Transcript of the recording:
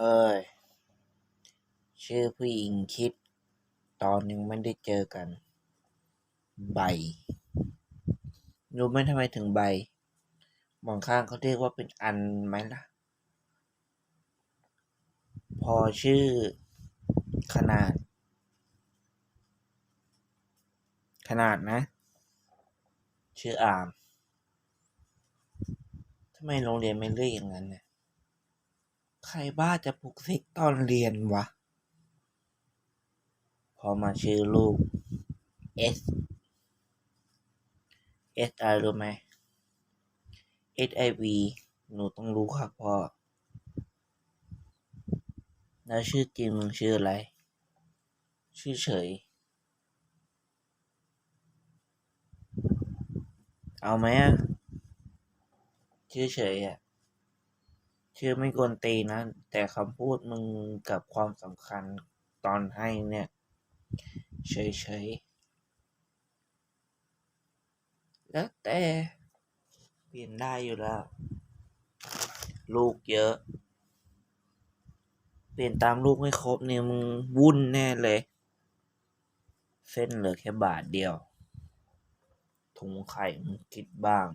เฮ้ย ชื่อผู้หญิงคิด ตอนยังไม่ได้เจอกัน ใบ รู้ไหมทำไมถึงใบบางข้างเขาเรียกว่าเป็นอันไหมล่ะ พอชื่อขนาด ขนาดนะ ชื่ออามทำไมโรงเรียนไม่เรียกอย่างนั้นเนี่ย ใครบ้าจะปลุกเสกตอนเรียนวะ พอมาชื่อลูก S S อะไรรู้ไหม S I V หนูต้องรู้ครับพ่อ แล้วชื่อจริงมึงชื่ออะไร ชื่อเฉย เอาไหมอะชื่อเฉยอะ ชื่อไม่กวนตีนะ แต่คำพูดมึงกับความสำคัญตอนให้เนี่ยเฉยเฉยๆ แล้วแต่เปลี่ยนได้อยู่แล้ว ลูกเยอะ เปลี่ยนตามลูกไม่ครบเนี่ยมึงวุ่นแน่เลย เส้นเหลือแค่บาทเดียวถุงไข่มึงคิดบ้าง